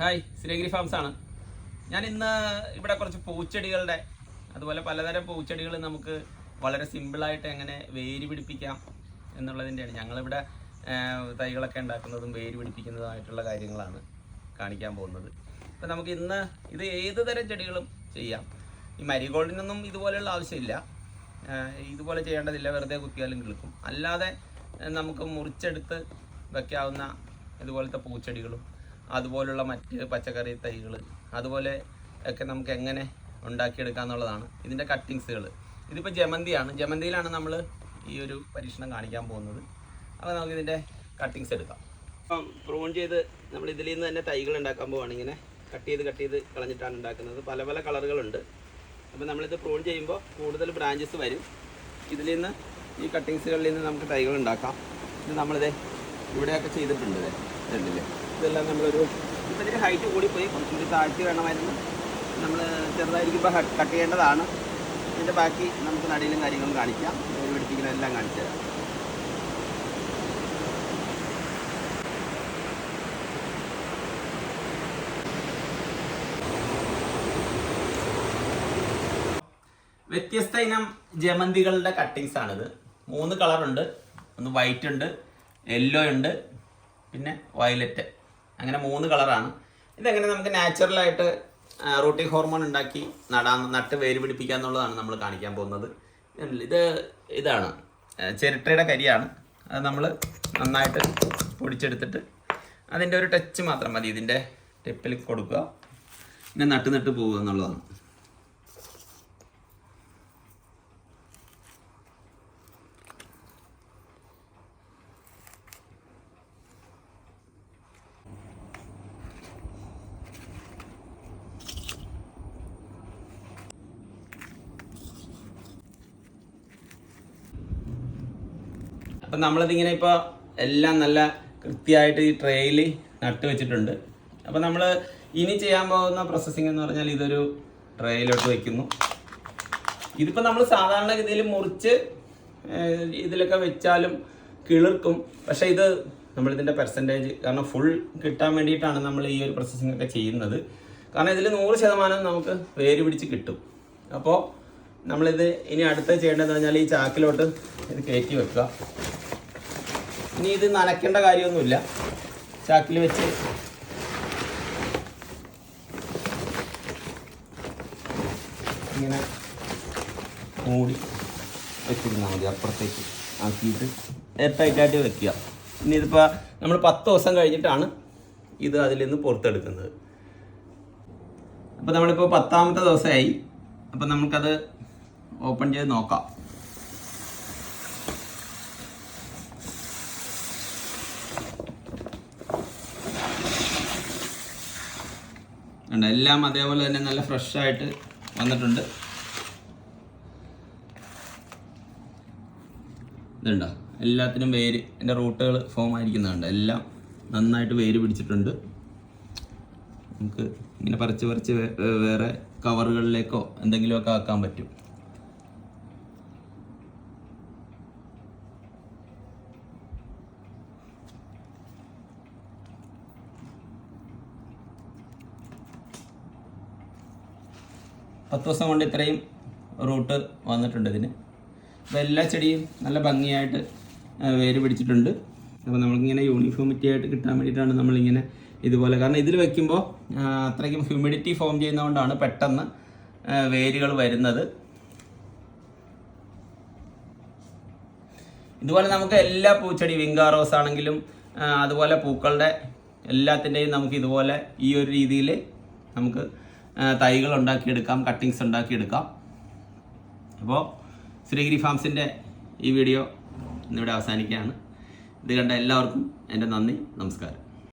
Hi Srigiri farms ആണ്. ഞാൻ ഇന്ന് ഇവിടെ കുറച്ച് പൂച്ചെടികളുടെ അതുപോലെ പലതരം പൂച്ചെടികൾ നമുക്ക് വളരെ സിമ്പിളായിട്ട് എങ്ങനെ വേര് പിടിപ്പിക്കാം എന്നുള്ളതിന്റെയാണ് ഞങ്ങളിവിടെ തൈകളൊക്കെ ഉണ്ടാക്കുന്നതും വേര് പിടിപ്പിക്കുന്നതുമായിട്ടുള്ള കാര്യങ്ങളാണ് കാണിക്കാൻ പോകുന്നത്. അപ്പം നമുക്ക് ഇന്ന് ഇത് ഏത് തരം ചെടികളും ചെയ്യാം. ഈ മരിഗോൾഡിനൊന്നും ഇതുപോലെയുള്ള ആവശ്യമില്ല. ഇതുപോലെ ചെയ്യേണ്ടതില്ല. വെറുതെ കുത്തിയാലും കിളിക്കും. അല്ലാതെ നമുക്ക് മുറിച്ചെടുത്ത് വെക്കാവുന്ന ഇതുപോലത്തെ പൂച്ചെടികളും അതുപോലുള്ള മറ്റ് പച്ചക്കറി തൈകൾ അതുപോലെ ഒക്കെ നമുക്ക് എങ്ങനെ ഉണ്ടാക്കിയെടുക്കാം എന്നുള്ളതാണ് ഇതിന്റെ കട്ടിങ്സുകൾ ഇതിപ്പോൾ ജമന്തിയാണ്. ജമന്തിയിലാണ് നമ്മൾ ഈ ഒരു പരീക്ഷണം കാണിക്കാൻ പോകുന്നത്. അപ്പോൾ നമുക്ക് ഇതിന്റെ കട്ടിങ്സ് എടുക്കാം. അപ്പം പ്രൂൺ ചെയ്ത് നമ്മൾ ഇതിൽ നിന്ന് തന്നെ തൈകൾ ഉണ്ടാക്കാൻ പോവാണ്. ഇങ്ങനെ കട്ട് ചെയ്ത് കട്ട് ചെയ്ത് കളഞ്ഞിട്ടാണ് ഉണ്ടാക്കുന്നത്. പല പല കളറുകളുണ്ട്. അപ്പോൾ നമ്മളിത് പ്രൂൺ ചെയ്യുമ്പോൾ കൂടുതൽ ബ്രാഞ്ചസ് വരും. ഇതിൽ നിന്ന് ഈ കട്ടിങ്സുകളിൽ നിന്ന് നമുക്ക് തൈകൾ ഉണ്ടാക്കാം. ഇത് നമ്മളിത് ഇവിടെയൊക്കെ ചെയ്തിട്ടുണ്ട് ഇത് ഇതുണ്ടല്ലേ ഇതെല്ലാം നമ്മളൊരു ഇപ്പം ഇതിന്റെ ഹൈറ്റ് കൂടിപ്പോയി. കുറച്ചും കൂടി താഴ്ത്തി വേണമായിരുന്നു. നമ്മൾ ചെറുതായിരിക്കുമ്പോൾ കട്ട് ചെയ്യേണ്ടതാണ്. ഇതിന്റെ ബാക്കി നമുക്ക് നടയിലും കാര്യങ്ങളും കാണിക്കാം. വേര് പിടിപ്പിക്കുന്നതെല്ലാം കാണിച്ചു തരാം. വ്യത്യസ്ത ഇനം ജമന്തികളുടെ കട്ടിങ്സ് ആണിത്. മൂന്ന് കളറുണ്ട് ഒന്ന് വൈറ്റ് ഉണ്ട് യെല്ലോ ഉണ്ട് പിന്നെ വയലറ്റ് അങ്ങനെ മൂന്ന് കളറാണ്. ഇതെങ്ങനെ നമുക്ക് നാച്ചുറലായിട്ട് റൂട്ടിംഗ് ഹോർമോൺ ഉണ്ടാക്കി നടാൻ നട്ട് വേര് പിടിപ്പിക്കുക എന്നുള്ളതാണ് നമ്മൾ കാണിക്കാൻ പോകുന്നത്. ഇത് ഇതാണ്. ചിരട്ടയുടെ കരിയാണ്. അത് നമ്മൾ നന്നായിട്ട് പൊടിച്ചെടുത്തിട്ട് അതിന്റെ ഒരു ടച്ച് മാത്രം മതി ഇതിന്റെ ടിപ്പിൽ കൊടുക്കുക. പിന്നെ നട്ട് നട്ട് പോകുക എന്നുള്ളതാണ്. അപ്പം നമ്മളിതിങ്ങനെ ഇപ്പോൾ എല്ലാം നല്ല കൃത്യമായിട്ട് ഈ ട്രേയിൽ നട്ട് വെച്ചിട്ടുണ്ട്. അപ്പം നമ്മൾ ഇനി ചെയ്യാൻ പോകുന്ന പ്രോസസ്സിംഗ് എന്ന് പറഞ്ഞാൽ ഇതൊരു ട്രേയിലോട്ട് വയ്ക്കുന്നു ഇതിപ്പോൾ നമ്മൾ സാധാരണഗതിയിൽ മുറിച്ച് ഇതിലൊക്കെ വെച്ചാലും കിളിർക്കും. പക്ഷേ ഇത് നമ്മളിതിന്റെ പെർസെന്റേജ് കാരണം ഫുൾ കിട്ടാൻ വേണ്ടിയിട്ടാണ് നമ്മൾ ഈ ഒരു പ്രോസസ്സിംഗ് ഒക്കെ ചെയ്യുന്നത്. കാരണം ഇതിൽ നൂറ് ശതമാനം നമുക്ക് വേര് പിടിച്ച് കിട്ടും. അപ്പോൾ നമ്മളിത് ഇനി അടുത്ത ചെയ്യേണ്ടതെന്ന് പറഞ്ഞാൽ ഈ ചാക്കിലോട്ട് ഇത് കയറ്റി വെക്കുക. ഇനി ഇത് നനയ്ക്കേണ്ട കാര്യമൊന്നുമില്ല. ചാക്കിൽ വെച്ച്. ഇങ്ങനെ മൂടി വെച്ചിരുന്നാൽ മതി അപ്പുറത്തേക്ക് ആക്കിയിട്ട് എയർടൈറ്റായിട്ട് വെക്കുക. ഇനി ഇതിപ്പോൾ നമ്മൾ പത്ത് ദിവസം കഴിഞ്ഞിട്ടാണ് ഇത് അതിൽ നിന്ന് പുറത്തെടുക്കുന്നത്. അപ്പോൾ നമ്മളിപ്പോൾ പത്താമത്തെ ദിവസമായി. അപ്പോൾ നമുക്കത് ഓപ്പൺ ചെയ്ത് നോക്കാം. ഉണ്ട് എല്ലാം അതേപോലെ തന്നെ നല്ല ഫ്രഷ് ആയിട്ട് വന്നിട്ടുണ്ട്. ഇതുണ്ടോ എല്ലാത്തിനും വേര് എന്റെ റൂട്ടുകൾ ഫോം ആയിരിക്കുന്നുണ്ട് എല്ലാം നന്നായിട്ട് വേര് പിടിച്ചിട്ടുണ്ട്. നമുക്ക് ഇങ്ങനെ പറിച്ച് പറിച്ച് വേറെ കവറുകളിലേക്കോ എന്തെങ്കിലുമൊക്കെ ആക്കാൻ പറ്റും. പത്ത് ദിവസം കൊണ്ട് ഇത്രയും റൂട്ട് വന്നിട്ടുണ്ട് ഇതിന്. അപ്പോൾ എല്ലാ ചെടിയും നല്ല ഭംഗിയായിട്ട് വേര് പിടിച്ചിട്ടുണ്ട്. അപ്പോൾ നമ്മൾക്കിങ്ങനെ യൂണിഫോമിറ്റി ആയിട്ട് കിട്ടാൻ വേണ്ടിയിട്ടാണ് നമ്മളിങ്ങനെ ഇതുപോലെ. കാരണം ഇതിൽ വെക്കുമ്പോൾ അത്രയ്ക്കും ഹ്യൂമിഡിറ്റി ഫോം ചെയ്യുന്നതുകൊണ്ടാണ് പെട്ടെന്ന് വേരുകൾ വരുന്നത്. ഇതുപോലെ നമുക്ക് എല്ലാ പൂച്ചെടി വിങ്കാറോസ് ആണെങ്കിലും അതുപോലെ പൂക്കളുടെ എല്ലാത്തിന്റെയും നമുക്ക് ഇതുപോലെ ഈ ഒരു രീതിയിൽ നമുക്ക് തൈകൾ ഉണ്ടാക്കിയെടുക്കാം കട്ടിങ്സ് ഉണ്ടാക്കിയെടുക്കാം. അപ്പോൾ ശ്രീഗിരി ഫാംസിന്റെ ഈ വീഡിയോ ഇന്നിവിടെ അവസാനിക്കുകയാണ്. ഇത് കണ്ട എല്ലാവർക്കും എന്റെ നന്ദി നമസ്കാരം.